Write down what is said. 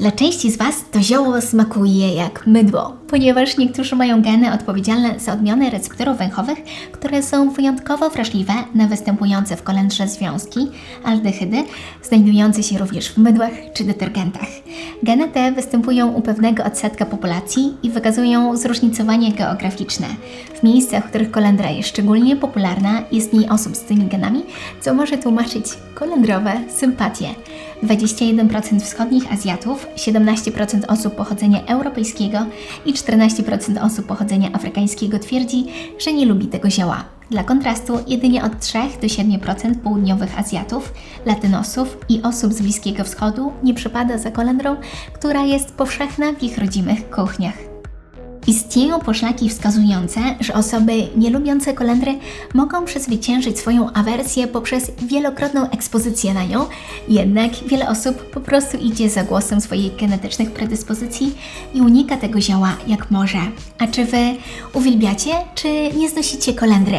Dla części z Was to zioło smakuje jak mydło, ponieważ niektórzy mają geny odpowiedzialne za odmiany receptorów węchowych, które są wyjątkowo wrażliwe na występujące w kolendrze związki, aldehydy, znajdujące się również w mydłach czy detergentach. Geny te występują u pewnego odsetka populacji i wykazują zróżnicowanie geograficzne. W miejscach, w których kolendra jest szczególnie popularna, jest mniej osób z tymi genami, co może tłumaczyć kolendrowe sympatie. 21% wschodnich Azjatów, 17% osób pochodzenia europejskiego i 14% osób pochodzenia afrykańskiego twierdzi, że nie lubi tego zioła. Dla kontrastu, jedynie od 3 do 7% południowych Azjatów, Latynosów i osób z Bliskiego Wschodu nie przypada za kolendrą, która jest powszechna w ich rodzimych kuchniach. Istnieją poszlaki wskazujące, że osoby nie lubiące kolendry mogą przezwyciężyć swoją awersję poprzez wielokrotną ekspozycję na nią, jednak wiele osób po prostu idzie za głosem swoich genetycznych predyspozycji i unika tego zioła jak może. A czy Wy uwielbiacie, czy nie znosicie kolendry?